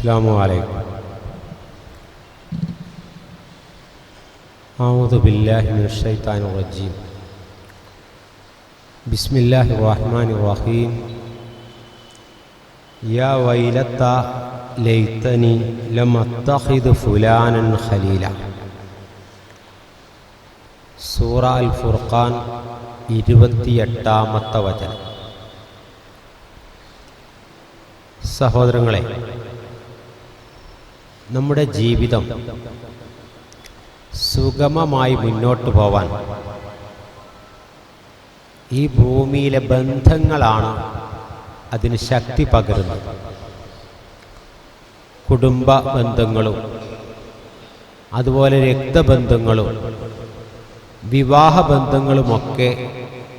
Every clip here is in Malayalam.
السلام عليكم أعوذ بالله من الشيطان الرجيم بسم الله الرحمن الرحيم يا ويلتى ليتني لم أتخذ فلانا خليلا സൂറ അൽ ഫുർഖാൻ ഇരുപത്തിയെട്ടാമത്തെ വചനം സഹോദരങ്ങളെ നമ്മുടെ ജീവിതം സുഗമമായി മുന്നോട്ട് പോവാൻ. ഈ ഭൂമിയിലെ ബന്ധങ്ങളാണ് അതിന് ശക്തി പകരുന്നത്. കുടുംബ ബന്ധങ്ങളും അതുപോലെ രക്തബന്ധങ്ങളും വിവാഹ ബന്ധങ്ങളുമൊക്കെ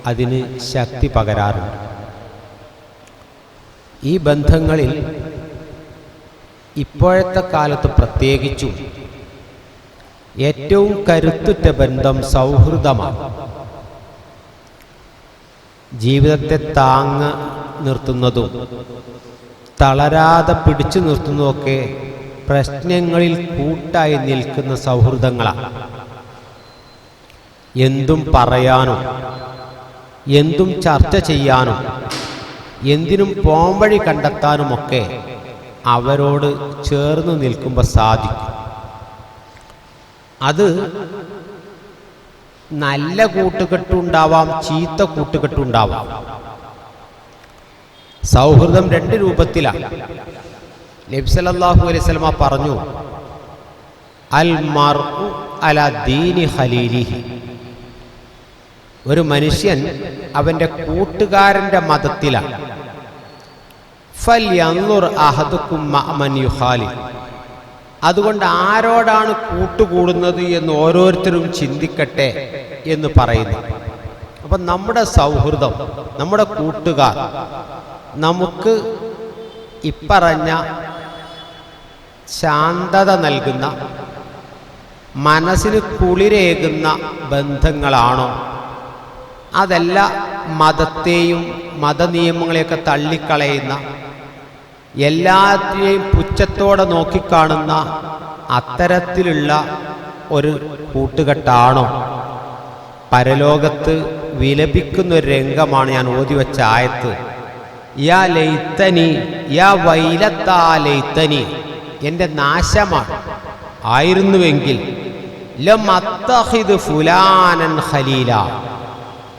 അതിന് ശക്തി പകരാറുണ്ട്. ഈ ബന്ധങ്ങളിൽ ഇപ്പോഴത്തെ കാലത്ത് പ്രത്യേകിച്ചും ഏറ്റവും കരുത്തുറ്റ ബന്ധം സൗഹൃദമാണ്. ജീവിതത്തെ താങ്ങ് നിർത്തുന്നതും തളരാതെ പിടിച്ചു നിർത്തുന്നതൊക്കെ പ്രശ്നങ്ങളിൽ കൂട്ടായി നിൽക്കുന്ന സൗഹൃദങ്ങളാണ്. എന്തും പറയാനോ എന്തും ചർച്ച ചെയ്യാനോ എന്തിനും പോംവഴി കണ്ടെത്താനുമൊക്കെ അവരോട് ചേർന്ന് നിൽക്കുമ്പോൾ സാധിക്കും. അത് നല്ല കൂട്ടുകെട്ടുണ്ടാവാം ചീത്ത കൂട്ടുകെട്ടുണ്ടാവാം. സൗഹൃദം രണ്ട് രൂപത്തിലാണ് നബ്സലല്ലാഹു അലൈഹി പറഞ്ഞു അൽ മർഉ അല ദീനി ഹലീലിഹി ഒരു മനുഷ്യൻ അവന്റെ കൂട്ടുകാരന്റെ മതത്തിലാണ് അതുകൊണ്ട് ആരോടാണ് കൂട്ടുകൂടുന്നത് എന്ന് ഓരോരുത്തരും ചിന്തിക്കട്ടെ എന്ന് പറയുന്നു. അപ്പം നമ്മുടെ സൗഹൃദം നമ്മുടെ കൂട്ടുകാർ നമുക്ക് ഇപ്പറഞ്ഞ ശാന്തത നൽകുന്ന മനസ്സിന് കുളിരേകുന്ന ബന്ധങ്ങളാണോ? അതല്ല മതത്തെയും മതനിയമങ്ങളെയൊക്കെ തള്ളിക്കളയുന്ന എല്ലാത്തിനെയും പുച്ഛത്തോടെ നോക്കിക്കാണുന്ന അത്തരത്തിലുള്ള ഒരു കൂട്ടുകെട്ടാണോ? പരലോകത്ത് വിലപിക്കുന്ന ഒരു രംഗമാണ് ഞാൻ ഓതി വെച്ച ആയത്ത്. യാ ലൈത്തനി യാ വൈലത്താ ലൈത്തനി എന്റെ നാശമാണ് ആയിരുന്നുവെങ്കിൽ ലം അത്തഹിദ് ഫുലാനൻ ഖലീല.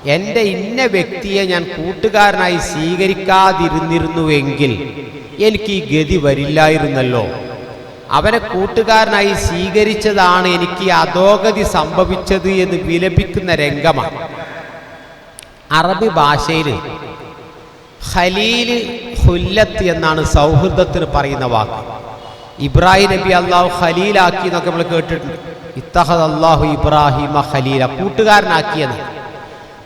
എന്റെ ഇന്ന വ്യക്തിയെ ഞാൻ കൂട്ടുകാരനായി സ്വീകരിക്കാതിരുന്നിരുന്നുവെങ്കിൽ എനിക്ക് ഈ ഗതി വരില്ലായിരുന്നല്ലോ. അവനെ കൂട്ടുകാരനായി സ്വീകരിച്ചതാണ് എനിക്ക് അധോഗതി സംഭവിച്ചത് എന്ന് വിലപിക്കുന്ന രംഗമാണ്. അറബി ഭാഷയിൽ ഖലീൽ ഹുല്ലത്ത് എന്നാണ് സൗഹൃദത്തിന് പറയുന്ന വാക്ക്. ഇബ്രാഹിം നബി അള്ളാഹു ഖലീലാക്കി എന്നൊക്കെ നമ്മൾ കേട്ടിട്ടുണ്ട്. ഇത്തഹദ് അള്ളാഹു ഇബ്രാഹിമ ഖലീല കൂട്ടുകാരനാക്കിയെന്ന്.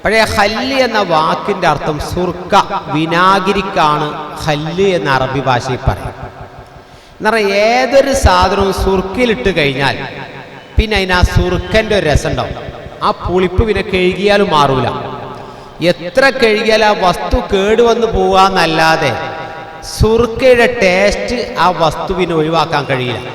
പഴയ ഹല്ല് എന്ന വാക്കിന്റെ അർത്ഥം സുർക്ക വിനാഗിരിക്കാണ്. ഹല്ല് എന്ന അറബി ഭാഷയിൽ പറയും. എന്ന് പറഞ്ഞാൽ ഏതൊരു സാധനവും സുർക്കിലിട്ട് കഴിഞ്ഞാൽ പിന്നെ അതിന് ആ സുർക്കന്റെ ഒരു രസം ഉണ്ടാവും. ആ പുളിപ്പ് പിന്നെ കഴുകിയാലും മാറൂല. എത്ര കഴുകിയാൽ ആ വസ്തു കേടുവന്ന് പോവാന്നല്ലാതെ സുർക്കയുടെ ടേസ്റ്റ് ആ വസ്തുവിനെ ഒഴിവാക്കാൻ കഴിയില്ല.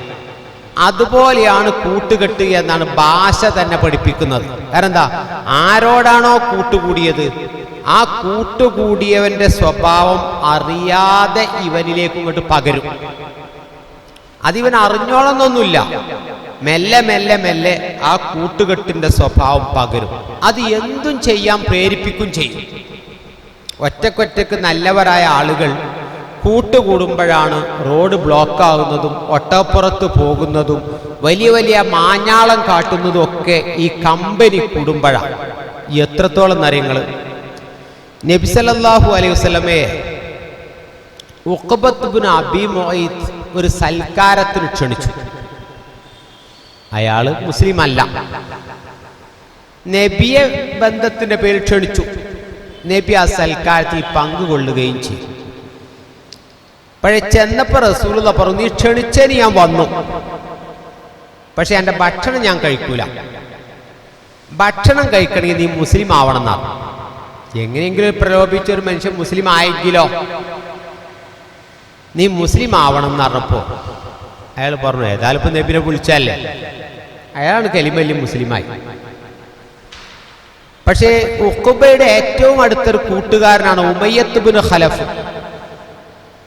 അതുപോലെയാണ് കൂട്ടുകെട്ട് എന്നാണ് ഭാഷ തന്നെ പഠിപ്പിക്കുന്നത്. കാരണം എന്താ ആരോടാണോ കൂട്ടുകൂടിയത്? ആ കൂട്ടുകൂടിയവന്റെ സ്വഭാവം അറിയാതെ ഇവനിലേക്ക് ഇങ്ങോട്ട് പകരും. അതിവൻ അറിഞ്ഞോളന്നൊന്നുമില്ല. മെല്ലെ മെല്ലെ മെല്ലെ ആ കൂട്ടുകെട്ടിന്റെ സ്വഭാവം പകരും. അത് എന്തും ചെയ്യാൻ പ്രേരിപ്പിക്കും ചെയ്യും. ഒറ്റക്കൊറ്റക്ക് നല്ലവരായ ആളുകൾ കൂട്ടുകൂടുമ്പോഴാണ് റോഡ് ബ്ലോക്ക് ആകുന്നതും ഒട്ടപ്പുറത്ത് പോകുന്നതും വലിയ വലിയ മാഞ്ഞാളം കാട്ടുന്നതും ഒക്കെ ഈ കമ്പനി കൂടുമ്പോഴാണ്. എത്രത്തോളം നരങ്ങൾ നബിസലല്ലാഹു അലൈഹി വസ്ലമയെ ഉക്കബത്തുബിന് അബി ഒരു സൽക്കാരത്തിന് ക്ഷണിച്ചു. അയാൾ മുസ്ലിം അല്ല നബിയെ ബന്ധത്തിന്റെ പേരിൽ ക്ഷണിച്ചു. നബി ആ സൽക്കാരത്തിൽ പങ്കുകൊള്ളുകയും ചെയ്തു. പക്ഷെ ചെന്നപ്പോൾ റസൂലുള്ള പറഞ്ഞു നീ ക്ഷണിച്ചതിന് ഞാൻ വന്നു. പക്ഷെ എന്റെ ഭക്ഷണം ഞാൻ കഴിക്കൂല. ഭക്ഷണം കഴിക്കണമെങ്കിൽ നീ മുസ്ലിം ആവണം എന്നാണ് എങ്ങനെയെങ്കിലും പ്രലോഭിച്ച ഒരു മനുഷ്യൻ മുസ്ലിം ആയെങ്കിലോ നീ മുസ്ലിം ആവണം എന്ന് അയാൾ പറഞ്ഞു ഏതായാലും ഇപ്പം നബിനെ വിളിച്ചല്ലേ അയാളാണ് കലിമല്ലി മുസ്ലിമായി. പക്ഷേ ഉക്കുബയുടെ ഏറ്റവും അടുത്തൊരു കൂട്ടുകാരനാണ് ഉമയ്യത്ത് ബിൻ ഖലഫ്.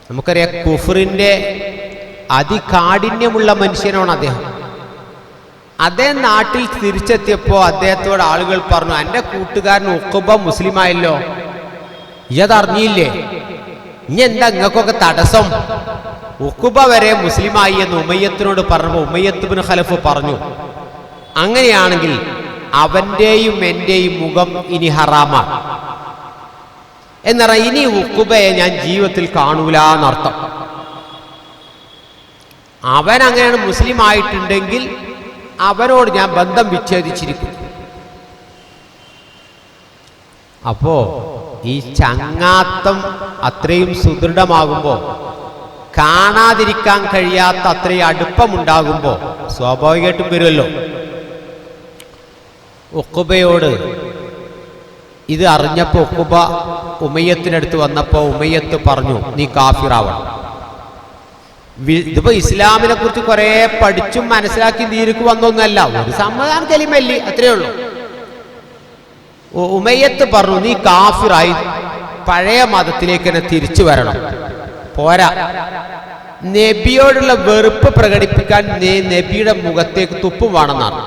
നമുക്കറിയാം കുഫറിന്റെ അതികാഠിന്യമുള്ള മനുഷ്യനാണ് അദ്ദേഹം. അദ്ദേഹം നാട്ടിൽ തിരിച്ചെത്തിയപ്പോൾ അദ്ദേഹത്തോട് ആളുകൾ പറഞ്ഞു എന്റെ കൂട്ടുകാരൻ ഉക്കുബ മുസ്ലിമായല്ലോ. ഇതറിഞ്ഞില്ലേ ഇനി എന്താ നിങ്ങൾക്കൊക്കെ തടസ്സം? ഉക്കുബ വരെ മുസ്ലിമായി എന്ന് ഉമയ്യത്തിനോട് പറഞ്ഞപ്പോൾ ഉമയ്യത്ത് ബിൻ ഖലഫ് പറഞ്ഞു അങ്ങനെയാണെങ്കിൽ അവന്റെയും എന്റെയും മുഖം ഇനി ഹറാമാണ് എന്നറിയാം ഇനി ഉക്കുബയെ ഞാൻ ജീവിതത്തിൽ കാണൂല എന്നർത്ഥം. അവൻ അങ്ങനെയാണ് മുസ്ലിം ആയിട്ടുണ്ടെങ്കിൽ അവനോട് ഞാൻ ബന്ധം വിച്ഛേദിച്ചിരിക്കും. അപ്പോ ഈ ചങ്ങാത്തം അത്രയും സുദൃഢമാകുമ്പോൾ കാണാതിരിക്കാൻ കഴിയാത്ത അത്രയും അടുപ്പമുണ്ടാകുമ്പോൾ സ്വാഭാവികമായിട്ടും വരുമല്ലോ. ഉക്കുബയോട് ഇത് അറിഞ്ഞപ്പോൾ ഉക്കുബ ഉമയ്യത്തിനടുത്ത് വന്നപ്പോൾ ഉമയ്യത്ത് പറഞ്ഞു നീ കാഫിറാവണം. ഇതിപ്പോ ഇസ്ലാമിനെ കുറിച്ച് കുറെ പഠിച്ചും മനസ്സിലാക്കി നീരുക്ക് വന്നൊന്നല്ല ഒരു സമ്മതം കലിമല്ലി അത്രേ ഉള്ളൂ. ഉമയ്യത്ത് പറഞ്ഞു നീ കാഫിറായി പഴയ മതത്തിലേക്ക് തന്നെ തിരിച്ചു വരണം. പോരാ. നബിയോടുള്ള വെറുപ്പ് പ്രകടിപ്പിക്കാൻ നീ നബിയുടെ മുഖത്തേക്ക് തുപ്പും വേണമെന്നാണ്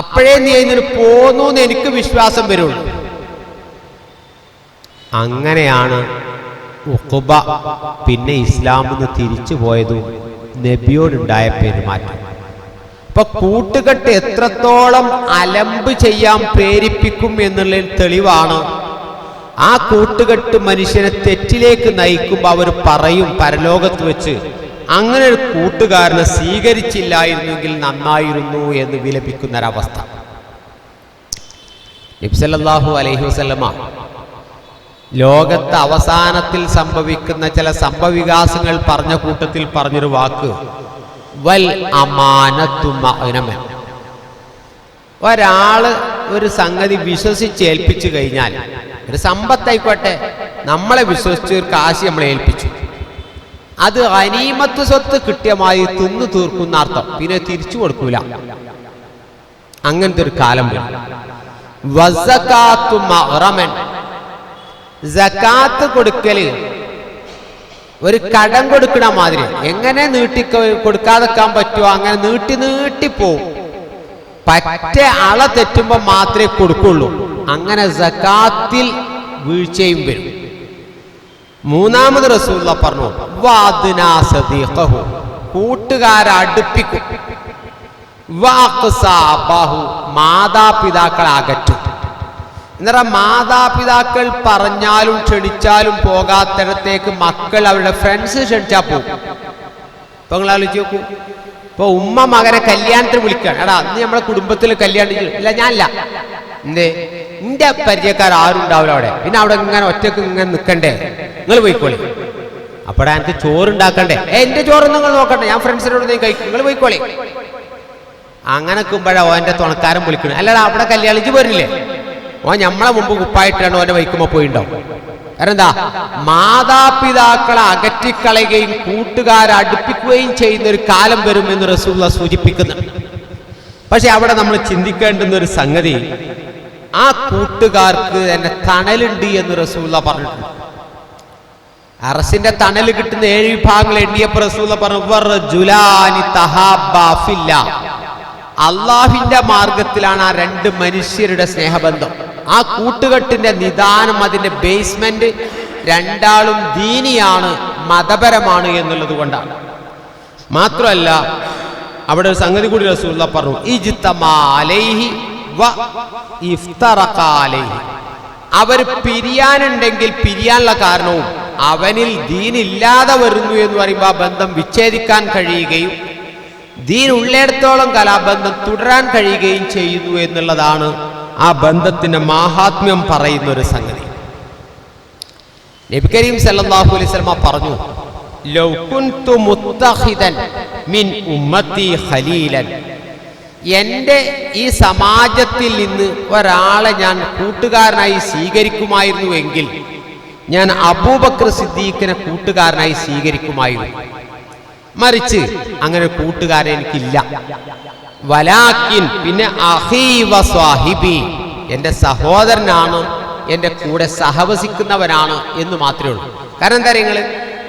അപ്പോഴേ നീ അതിനൊരു പോന്നു എന്ന് എനിക്ക് വിശ്വാസം വരുള്ളൂ. അങ്ങനെയാണ് ഉഖുബ പിന്നെ ഇസ്ലാമിൽ നിന്ന് തിരിച്ചു പോയതും നബിയോടുണ്ടായ പെരുമാറ്റം. ഇപ്പൊ കൂട്ടുകെട്ട് എത്രത്തോളം അലമ്പ് ചെയ്യാൻ പ്രേരിപ്പിക്കും എന്നുള്ളതിൽ തെളിവാണ് ആ കൂട്ടുകെട്ട് മനുഷ്യനെ തെറ്റിലേക്ക് നയിക്കുമ്പോൾ അവർ പറയും പരലോകത്ത് വെച്ച്. അങ്ങനെ ഒരു കൂട്ടുകാരനെ സ്വീകരിച്ചില്ലായിരുന്നെങ്കിൽ നന്നായിരുന്നു എന്ന് വിലപിക്കുന്ന വിലപിക്കുന്നൊരവസ്ഥ നബ്സല്ലാഹു അലൈഹി വസ്ലമ ലോകത്ത് അവസാനത്തിൽ സംഭവിക്കുന്ന ചില സംഭവികാസങ്ങൾ പറഞ്ഞ കൂട്ടത്തിൽ പറഞ്ഞൊരു വാക്ക് വൽ അമാനത്തു മഅ്നമൻ. ഒരാൾ ഒരു സംഗതി വിശ്വസിച്ച് ഏൽപ്പിച്ചു കഴിഞ്ഞാൽ ഒരു സമ്പത്തായിക്കോട്ടെ നമ്മളെ വിശ്വസിച്ച് ഒരു കാശ് നമ്മളെ ഏൽപ്പിച്ചു അത് അനീമത്ത് സ്വത്ത് കൃത്യമായി തിന്നു തീർക്കുന്ന അർത്ഥം. പിന്നെ തിരിച്ചു കൊടുക്കൂല. അങ്ങനത്തെ ഒരു കാലം വരും. കൊടുക്കൽ. ഒരു കടം കൊടുക്കണ മാതിരി. എങ്ങനെ നീട്ടി കൊടുക്കാതെക്കാൻ പറ്റുമോ അങ്ങനെ നീട്ടി നീട്ടി പോവും. പറ്റ അള തെറ്റുമ്പോൾ മാത്രമേ കൊടുക്കുള്ളൂ. അങ്ങനെ വീഴ്ചയും വരും. മൂന്നാമത് റസൂല്ല പറഞ്ഞു കൂട്ടുകാരെ അടുപ്പിക്കും. മാതാപിതാക്കൾ അകറ്റും. എന്നറ മാതാപിതാക്കൾ പറഞ്ഞാലും ക്ഷണിച്ചാലും പോകാത്തിടത്തേക്ക് മക്കൾ അവരുടെ ഫ്രണ്ട്സ് ക്ഷണിച്ചാൽ പോകും. ഇപ്പൊ നിങ്ങൾ ആലോചിച്ച് നോക്കൂ. ഇപ്പൊ ഉമ്മ മകനെ കല്യാണത്തിന് വിളിക്കുകയാണ് എടാ അന്ന് നമ്മളെ കുടുംബത്തിൽ കല്യാണം ചെയ്തു. ഇല്ല ഞാനല്ല. എന്തേ? എന്റെ പരിചയക്കാർ ആരും ഉണ്ടാവില്ല അവിടെ? പിന്നെ അവിടെ ഇങ്ങനെ ഒറ്റയ്ക്ക് ഇങ്ങനെ നിൽക്കണ്ടേ നിങ്ങൾ പോയിക്കോളി. അപ്പോഴാ എനിക്ക് ചോറുണ്ടാക്കണ്ടേ? എന്റെ ചോറ് നിങ്ങൾ നോക്കണ്ടേ. ഞാൻ ഫ്രണ്ട്സിനോട് നീ കഴിക്കും. നിങ്ങൾ പോയിക്കോളി. അങ്ങനെ നിൽക്കുമ്പോഴാ ഓന്റെ തുണക്കാരൻ വിളിക്കണം. അല്ലടാ അവിടെ കല്യാണിച്ച് പോരില്ലേ ഓ ഞമ്മളെ മുമ്പ് കുപ്പായിട്ടാണ് ഓന്റെ വൈക്കുമ്പോ പോയിണ്ടാവും. കാരണം എന്താ മാതാപിതാക്കളെ അകറ്റിക്കളയുകയും കൂട്ടുകാരെ അടുപ്പിക്കുകയും ചെയ്യുന്ന ഒരു കാലം വരും എന്ന് റസൂള്ള സൂചിപ്പിക്കുന്നുണ്ട്. പക്ഷെ അവിടെ നമ്മൾ ചിന്തിക്കേണ്ടുന്ന ഒരു സംഗതി ആ കൂട്ടുകാർക്ക് എന്നെ തണലുണ്ട് എന്ന് റസൂള്ള പറഞ്ഞിട്ടുണ്ട്. അറസിന്റെ തണൽ കിട്ടുന്ന ഏഴ് വിഭാഗങ്ങൾ എണ്ണിയപ്പോൾ റസൂല പറഞ്ഞു. അള്ളാഹിന്റെ മാർഗത്തിലാണ് ആ രണ്ട് മനുഷ്യരുടെ സ്നേഹബന്ധം. ആ കൂട്ടുകെട്ടിന്റെ നിദാനം അതിന്റെ ബേസ്മെന്റ് രണ്ടാളും ദീനിയാണ് മതപരമാണ് എന്നുള്ളത് കൊണ്ടാണ്. മാത്രമല്ല അവിടെ ഒരു സംഗതി കൂടി റസൂല്ല പറഞ്ഞു ഇജിത്തമാലൈഹി അവർ പിരിയാനുണ്ടെങ്കിൽ പിരിയാനുള്ള കാരണവും അവനിൽ ദീനില്ലാതെ വരുന്നു എന്ന് പറയുമ്പോൾ ആ ബന്ധം വിച്ഛേദിക്കാൻ കഴിയുകയും ദീൻ ഉള്ളിടത്തോളം കലാബന്ധം തുടരാൻ കഴിയുകയും ചെയ്യുന്നു എന്നുള്ളതാണ് ആ ബന്ധത്തിന്റെ മാഹാത്മ്യം പറയുന്ന ഒരു സംഗതി. നബി കരീം സല്ലല്ലാഹു അലൈഹി സ്വലമ പറഞ്ഞു മിൻ ഉമ്മത്തി ഖലീലൻ. എന്റെ ഈ സമാജത്തിൽ നിന്ന് ഒരാളെ ഞാൻ കൂട്ടുകാരനായി സ്വീകരിക്കുമായിരുന്നുവെങ്കിൽ ഞാൻ അബൂബക്കർ സിദ്ദീഖിനെ കൂട്ടുകാരനായി സ്വീകരിക്കുമായിരുന്നു. മറിച്ച് അങ്ങനെ കൂട്ടുകാരൻ എനിക്കില്ല. വലാക്കിൻ പിന്നെ അഹീ സ്വാഹിബി എന്റെ സഹോദരനാണ് എന്റെ കൂടെ സഹവസിക്കുന്നവനാണ് എന്ന് മാത്രമേ ഉള്ളൂ. കാരണം എന്താ നിങ്ങൾ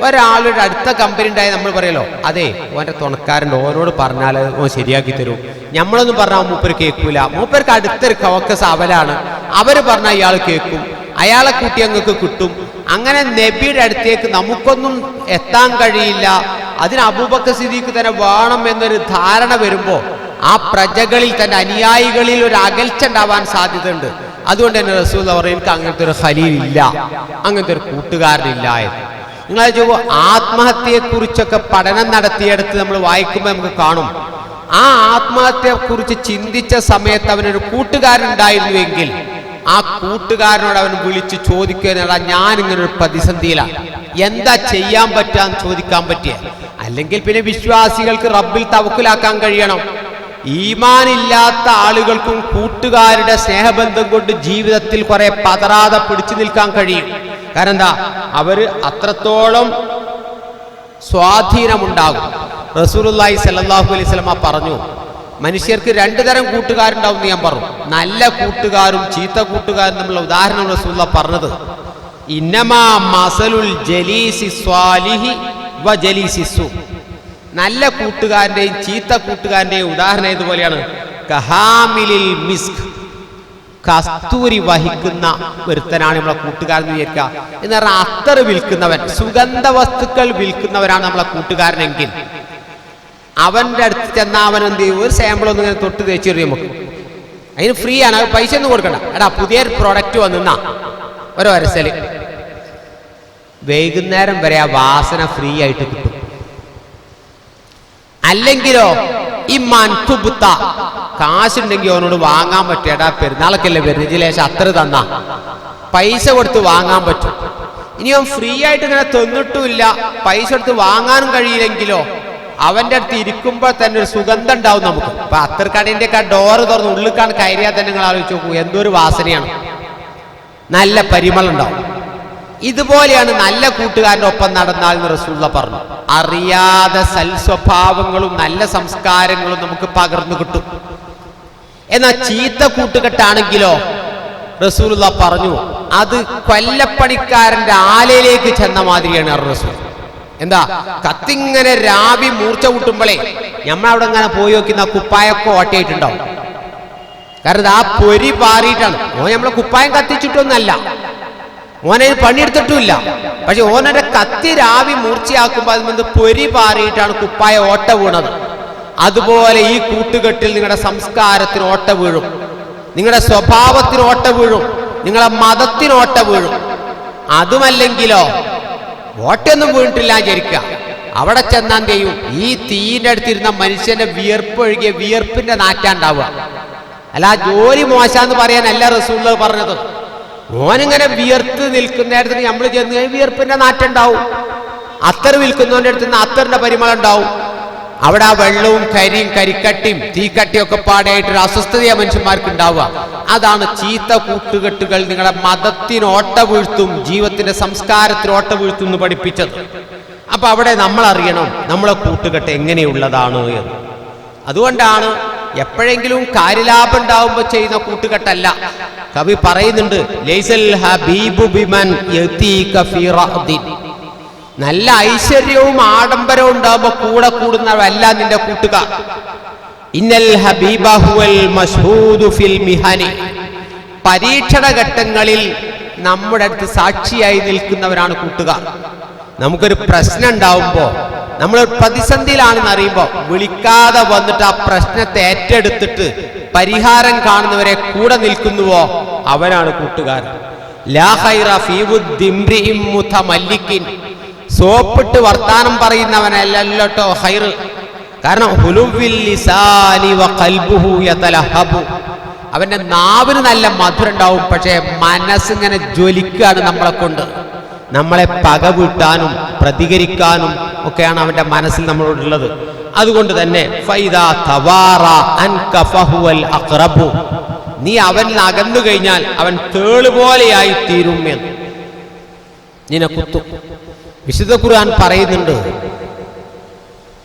ഒരാളുടെ അടുത്ത കമ്പനി ഉണ്ടായി നമ്മൾ പറയലോ അതെ ഓന്റെ തുണക്കാരന്റെ ഓനോട് പറഞ്ഞാൽ ഓൻ ശരിയാക്കി തരും. നമ്മളൊന്നും പറഞ്ഞാൽ മൂപ്പർ കേൾക്കൂല. മൂപ്പർക്ക് അടുത്തൊരു കോക്കസ് അവലാണ്. അവർ പറഞ്ഞാൽ ഇയാൾ കേൾക്കും. അയാളെ കൂട്ടി അങ്ങക്ക് കിട്ടും. അങ്ങനെ നബിയുടെ അടുത്തേക്ക് നമുക്കൊന്നും എത്താൻ കഴിയില്ല. അതിന് അബൂബക്കർ സിദ്ദീഖ് തന്നെ വേണം എന്നൊരു ധാരണ വരുമ്പോൾ ആ പ്രജകളിൽ തന്നെ അനുയായികളിൽ ഒരു അകൽച്ച ഉണ്ടാവാൻ സാധ്യതയുണ്ട്. അതുകൊണ്ട് തന്നെ റസൂൽ പറയും എനിക്ക് അങ്ങനത്തെ ഒരു ഹലീലില്ല അങ്ങനത്തെ ഒരു കൂട്ടുകാരനില്ല എന്ന്. നിങ്ങൾ ചോദിക്കും ആത്മഹത്യയെക്കുറിച്ചൊക്കെ പഠനം നടത്തിയെടുത്ത് നമ്മൾ വായിക്കുമ്പോൾ നമുക്ക് കാണും. ആ ആത്മഹത്യയെക്കുറിച്ച് ചിന്തിച്ച സമയത്ത് അവനൊരു കൂട്ടുകാരനുണ്ടായിരുന്നുവെങ്കിൽ ആ കൂട്ടുകാരനോട് അവൻ വിളിച്ച് ചോദിക്കുന്നതാ ഞാൻ ഇങ്ങനെ ഒരു പ്രതിസന്ധിയിലാണ് എന്താ ചെയ്യാൻ പറ്റാന്ന് ചോദിക്കാൻ പറ്റിയ? അല്ലെങ്കിൽ പിന്നെ വിശ്വാസികൾക്ക് റബ്ബിൽ തവക്കിലാക്കാൻ കഴിയണം. ഈമാനില്ലാത്ത ആളുകൾക്കും കൂട്ടുകാരുടെ സ്നേഹബന്ധം കൊണ്ട് ജീവിതത്തിൽ കുറെ പതറാതെ പിടിച്ചു നിൽക്കാൻ കഴിയും. കാരണം എന്താ? അവർ അത്രത്തോളം സ്വാധീനമുണ്ടാകും. റസൂലുള്ളാഹി സല്ലല്ലാഹു അലൈഹി പറഞ്ഞു മനുഷ്യർക്ക് രണ്ടു തരം കൂട്ടുകാരുണ്ടാവും എന്ന് ഞാൻ പറഞ്ഞു. നല്ല കൂട്ടുകാരും ചീത്ത കൂട്ടുകാരും തമ്മിലുള്ള ഉദാഹരണം റസൂലുള്ള പറഞ്ഞത്. ഇന്നമാ മസലുൽ ജലീസി സ്വാലിഹി വ ജലീസി സു. നല്ല കൂട്ടുകാരന്റെയും ചീത്ത കൂട്ടുകാരന്റെയും ഉദാഹരണം ഇതുപോലെയാണ്. കഹാമിലിൽ മിസ്ക്. കസ്തൂരി വഹിക്കുന്ന ഒരുത്തനാണ് നമ്മളെ കൂട്ടുകാരൻ വിചാരിക്കുക. എന്ന് പറഞ്ഞാൽ അത്തർ വിൽക്കുന്നവൻ സുഗന്ധ വസ്തുക്കൾ വിൽക്കുന്നവരാണ് നമ്മളെ കൂട്ടുകാരനെങ്കിൽ. അവന്റെ അടുത്ത് ചെന്നാൽ അവൻ എന്ത് ചെയ്യും? ഒരു സാമ്പിൾ ഒന്നും ഇങ്ങനെ തൊട്ട് തേച്ച് നമുക്ക്. അതിന് ഫ്രീ ആണ്. അത് പൈസ ഒന്നും കൊടുക്കണ്ട. എടാ പുതിയൊരു പ്രോഡക്റ്റ് വന്നാ ഒരു വരസൽ വൈകുന്നേരം വരെ ആ വാസന ഫ്രീ ആയിട്ട് കിട്ടും. അല്ലെങ്കിലോ ഈ മൻതുബുത്ത കാശുണ്ടെങ്കിൽ അവനോട് വാങ്ങാൻ പറ്റും. എടാ പെരുന്നാളൊക്കെ അല്ലേ വരുന്നത് ജിലേശ അത്ര തന്ന. പൈസ കൊടുത്ത് വാങ്ങാൻ പറ്റും. ഇനി അവൻ ഫ്രീ ആയിട്ട് ഇങ്ങനെ തന്നിട്ടുമില്ല പൈസ കൊടുത്ത് വാങ്ങാനും കഴിയില്ലെങ്കിലോ അവന്റെ അടുത്ത് ഇരിക്കുമ്പോൾ തന്നെ ഒരു സുഗന്ധം ഉണ്ടാവും നമുക്ക്. അപ്പൊ അത്തർക്കടീന്റെ ഒക്കെ ഡോറ് തുറന്ന് ഉള്ളിക്കാണ് കയറിയാൽ തന്നെ നിങ്ങൾ ആലോചിച്ച് നോക്കൂ. എന്തൊരു വാസനയാണ്. നല്ല പരിമളം ഉണ്ടാവും. ഇതുപോലെയാണ് നല്ല കൂട്ടുകാരന്റെ ഒപ്പം നടന്നാൽ എന്ന് റസൂള്ള പറഞ്ഞു. അറിയാതെ സൽസ്വഭാവങ്ങളും നല്ല സംസ്കാരങ്ങളും നമുക്ക് പകർന്നു കിട്ടും. എന്നാൽ ചീത്ത കൂട്ടുകെട്ടാണെങ്കിലോ റസൂലുള്ള പറഞ്ഞു അത് കൊല്ലപ്പണിക്കാരന്റെ ആലയിലേക്ക് ചെന്ന മാതിരിയാണ് റസൂൽ. എന്താ? കത്തിങ്ങനെ രാവി മൂർച്ച കൂട്ടുമ്പോളേ ഞമ്മളവിടെ ഇങ്ങനെ പോയി നോക്കുന്ന കുപ്പായൊക്കെ ഓട്ടയായിട്ടുണ്ടാവും. കാരണം ആ പൊരി പാറിയിട്ടാണ്. ഓൻ നമ്മളെ കുപ്പായം കത്തിച്ചിട്ടൊന്നല്ല ഓനെ പണിയെടുത്തിട്ടുമില്ല. പക്ഷെ ഓനെ കത്തി രാവി മൂർച്ചയാക്കുമ്പോൾ അതിൽ നിന്ന് പൊരി പാറിയിട്ടാണ് കുപ്പായ ഓട്ട വീണത്. അതുപോലെ ഈ കൂട്ടുകെട്ടിൽ നിങ്ങളുടെ സംസ്കാരത്തിന് ഓട്ട വീഴും. നിങ്ങളുടെ സ്വഭാവത്തിന് ഓട്ട വീഴും. നിങ്ങളുടെ മതത്തിന് ഓട്ട വീഴും. അതുമല്ലെങ്കിലോ ഓട്ടയൊന്നും വീണിട്ടില്ല വിചാരിക്കുക. അവിടെ ചെന്നാൻ ചെയ്യും? ഈ തീന്റെ അടുത്തിരുന്ന മനുഷ്യന്റെ വിയർപ്പ് ഒഴുകിയ വിയർപ്പിന്റെ നാറ്റാണ്ടാവുക. അല്ല ആ ജോലി മോശാന്ന് പറയാനല്ല റസൂള്ള പറഞ്ഞത്. ഓനിങ്ങനെ വിയർത്ത് നിൽക്കുന്നിടത്തിന് നമ്മൾ ചെന്ന് വിയർപ്പിന്റെ നാറ്റുണ്ടാവും അത്തർ വിൽക്കുന്നവന്റെ അടുത്ത് നിന്ന് അത്തറിന്റെ പരിമളം ഉണ്ടാവും. അവിടെ ആ വെള്ളവും കരിയും കരിക്കട്ടിയും തീക്കട്ടിയും ഒക്കെ പാടായിട്ടൊരു അസ്വസ്ഥതയാണ് മനുഷ്യന്മാർക്ക് ഉണ്ടാവുക അതാണ് ചീത്ത കൂട്ടുകെട്ടുകൾ നിങ്ങളുടെ മതത്തിന് ഓട്ട വീഴ്ത്തും ജീവിതത്തിന്റെ സംസ്കാരത്തിന് ഓട്ട വീഴ്ത്തും എന്ന് പഠിപ്പിച്ചത്. അപ്പൊ അവിടെ നമ്മൾ അറിയണം നമ്മളെ കൂട്ടുകെട്ട് എങ്ങനെയുള്ളതാണ് എന്ന്. അതുകൊണ്ടാണ് എപ്പോഴെങ്കിലും കാര്യലാഭം ഉണ്ടാവുമ്പോൾ ചെയ്യുന്ന കൂട്ടുകെട്ടല്ല. കവി പറയുന്നുണ്ട് ലൈസൽ ഹബീബു ബിമൻ. നല്ല ഐശ്വര്യവും ആഡംബരവും ഉണ്ടാകുമ്പോ കൂടെ കൂടുന്നവല്ല നിന്റെ കൂട്ടുകാർ. ഇന്നൽ ഹബീബ ഹുവൽ മഷ്ഹൂദു ഫിൽ മിഹനി. പരീക്ഷണ ഘട്ടങ്ങളിൽ നമ്മുടെ അടുത്ത് സാക്ഷിയായി നിൽക്കുന്നവരാണ് കൂട്ടുകാർ. നമുക്കൊരു പ്രശ്നം ഉണ്ടാവുമ്പോൾ നമ്മൾ പ്രതിസന്ധിയിലാണെന്ന് അറിയുമ്പോൾ വിളിക്കാതെ വന്നിട്ട് ആ പ്രശ്നത്തെ ഏറ്റെടുത്തിട്ട് പരിഹാരം കാണുന്നവരെ കൂടെ നിൽക്കുന്നുവോ അവരാണ് കൂട്ടുകാരൻ ലാ ഹൈറ മുതമല്ലിക്കിൻ. സോപ്പിട്ട് വർത്താനം പറയുന്നവനല്ലോ ഹൈറ് കാരണം. അവന്റെ നാവിന് നല്ല മധുരം ഉണ്ടാവും പക്ഷേ മനസ്സിങ്ങനെ ജ്വലിക്കുകയാണ് നമ്മളെ കൊണ്ട്. നമ്മളെ പക വീട്ടാനും പ്രതികരിക്കാനും ഒക്കെയാണ് അവന്റെ മനസ്സിൽ നമ്മളോടുള്ളത്. അതുകൊണ്ട് തന്നെ. നീ അവൻ അകന്നു കഴിഞ്ഞാൽ അവൻ തേളുപോലെയായി തീരും എന്ന്. നിന്നെ കുത്തും. വിശുദ്ധ ഖുർആൻ പറയുന്നുണ്ട്.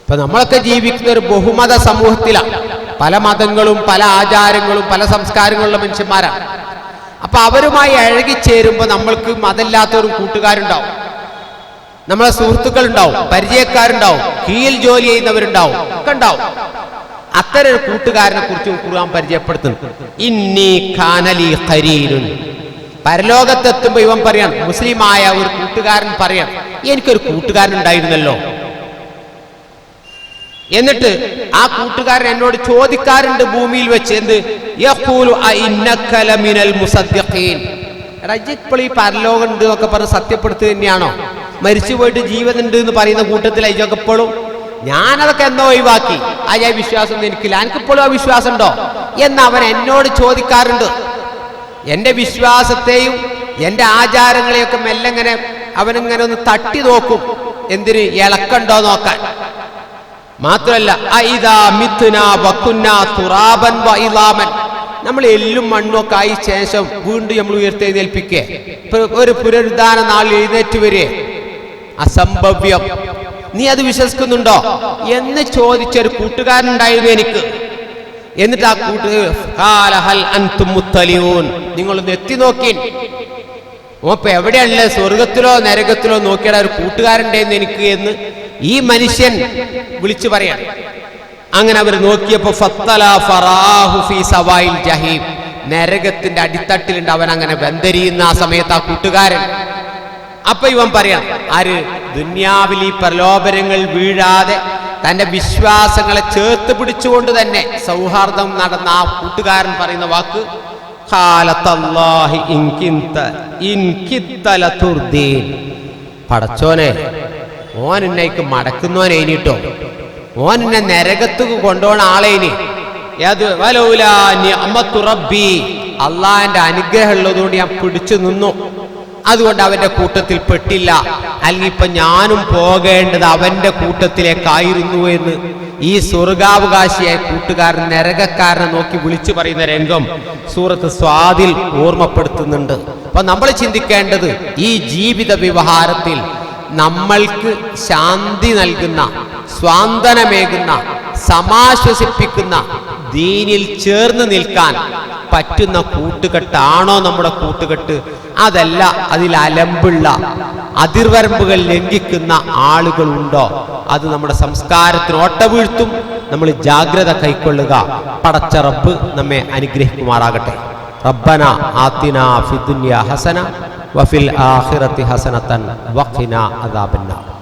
ഇപ്പൊ നമ്മളൊക്കെ ജീവിക്കുന്ന ഒരു ബഹുമത സമൂഹത്തിലാണ് പല മതങ്ങളും പല ആചാരങ്ങളും പല സംസ്കാരങ്ങളുള്ള മനുഷ്യന്മാരാണ് അപ്പൊ അവരുമായി അഴകിച്ചേരുമ്പോൾ നമ്മൾക്ക് മതമില്ലാത്തവരും കൂട്ടുകാരുണ്ടാവും. നമ്മളെ സുഹൃത്തുക്കൾ ഉണ്ടാവും പരിചയക്കാരുണ്ടാവും കീഴിൽ ജോലി ചെയ്യുന്നവരുണ്ടാവും ഒക്കെ ഉണ്ടാവും. അത്തരം കൂട്ടുകാരനെ കുറിച്ച് ഖുർആൻ പരിചയപ്പെടുത്തുന്നു. പരലോകത്തെത്തുമ്പോ ഇവൻ പറയാൻ മുസ്ലിമായ ഒരു കൂട്ടുകാരൻ പറയാം എനിക്കൊരു കൂട്ടുകാരൻ ഉണ്ടായിരുന്നല്ലോ. എന്നിട്ട് ആ കൂട്ടുകാരൻ എന്നോട് ചോദിക്കാറുണ്ട് ഭൂമിയിൽ വെച്ച് എന്ത്? ഇപ്പോൾ ഈ പരലോകം ഉണ്ട് എന്നൊക്കെ പറഞ്ഞ് സത്യപ്പെടുത്തു തന്നെയാണോ? മരിച്ചു പോയിട്ട് ജീവൻ ഉണ്ട് എന്ന് പറയുന്ന കൂട്ടത്തിൽ ഇതൊക്കെ ഇപ്പോഴും ഞാനതൊക്കെ എന്നോ ഒഴിവാക്കി? ആ വിശ്വാസം എനിക്കില്ല. എനിക്കിപ്പോഴും ആ വിശ്വാസം ഉണ്ടോ എന്ന് അവൻ എന്നോട് ചോദിക്കാറുണ്ട്. എന്റെ വിശ്വാസത്തെയും എന്റെ ആചാരങ്ങളെയൊക്കെ മെല്ലെങ്ങനെ അവനിങ്ങനെ ഒന്ന് തട്ടി നോക്കും. എന്തിന് ഇളക്കണ്ടോ നോക്കാൻ? മാത്രമല്ല നമ്മൾ എല്ലും മണ്ണൊക്കെ ആയി ശേഷം വീണ്ടും നമ്മൾ ഉയർത്തെഴുന്നേൽപ്പിക്കേ ഒരു പുനരുദ്ധാന നാൾ എഴുന്നേറ്റ് വരെ അസംഭവ്യം. നീ അത് വിശ്വസിക്കുന്നുണ്ടോ? എന്ന് ചോദിച്ചൊരു കൂട്ടുകാരനുണ്ടായിരുന്നു എനിക്ക്. എന്നിട്ട് ആ കൂട്ട് നിങ്ങളൊന്ന് എത്തി നോക്കി ഓപ്പ എവിടെയാണല്ലേ സ്വർഗത്തിലോ നരകത്തിലോ നോക്കിയാൽ ഒരു കൂട്ടുകാരുണ്ടെന്ന് എനിക്ക് എന്ന് ഈ മനുഷ്യൻ വിളിച്ചു പറയാം അങ്ങനെ അവർ നോക്കിയപ്പോ ജഹീം. നരകത്തിന്റെ അടിത്തട്ടിലുണ്ട് അവൻ അങ്ങനെ ബന്ധരിയുന്ന ആ സമയത്ത് ആ കൂട്ടുകാരൻ. അപ്പൊ ഇവൻ പറയാം ആര്? ദുന്യാവിൽ ഈ പ്രലോഭനങ്ങൾ വീഴാതെ തന്റെ വിശ്വാസങ്ങളെ ചേർത്ത് പിടിച്ചുകൊണ്ട് തന്നെ സൗഹാർദ്ദം നടന്ന ആ കൂട്ടുകാരൻ പറയുന്ന വാക്ക്. പടച്ചോനെ ഓൻ എന്നേക്ക് മടക്കുന്നോനെ ഇനിട്ടോ ഓൻ എന്നെ നരകത്തുക്ക് കൊണ്ടുപോണ ആളെ ഇനി. അള്ളാഹിന്റെ അനുഗ്രഹം ഉള്ളതുകൊണ്ട് ഞാൻ പിടിച്ചു നിന്നു. അതുകൊണ്ട് അവന്റെ കൂട്ടത്തിൽ പെട്ടില്ല. അല്ലെങ്കിൽ ഇപ്പൊ ഞാനും പോകേണ്ടത് അവന്റെ കൂട്ടത്തിലേക്കായിരുന്നു എന്ന് ഈ സ്വർഗാവകാശിയായ കൂട്ടുകാരൻ നരകക്കാരനെ നോക്കി വിളിച്ചു പറയുന്ന രംഗം സൂറത്ത് സ്വാതിൽ ഓർമ്മപ്പെടുത്തുന്നുണ്ട്. അപ്പൊ നമ്മൾ ചിന്തിക്കേണ്ടത് ഈ ജീവിത വ്യവഹാരത്തിൽ നമ്മൾക്ക് ശാന്തി നൽകുന്ന സ്വാന്തനമേകുന്ന സമാശ്വസിപ്പിക്കുന്ന ദീനിൽ ചേർന്ന് നിൽക്കാൻ പറ്റുന്ന കൂട്ടുകെട്ടാണോ നമ്മുടെ കൂട്ടുകെട്ട്? അതല്ല അതിൽ അലമ്പുള്ള അതിർവരമ്പുകൾ ലംഘിക്കുന്ന ആളുകളുണ്ടോ? അത് നമ്മുടെ സംസ്കാരത്തിന് ഓട്ട വീഴ്ത്തും നമ്മൾ ജാഗ്രത കൈക്കൊള്ളുക. പടച്ച റബ്ബ് നമ്മെ അനുഗ്രഹിക്കുമാറാകട്ടെ. റബ്ബന ആത്തിന ഫിദുന്യ ഹസന വഫിൽ ആഖിറത്തി ഹസനത്തൻ വഖിന അദാബന്നാർ.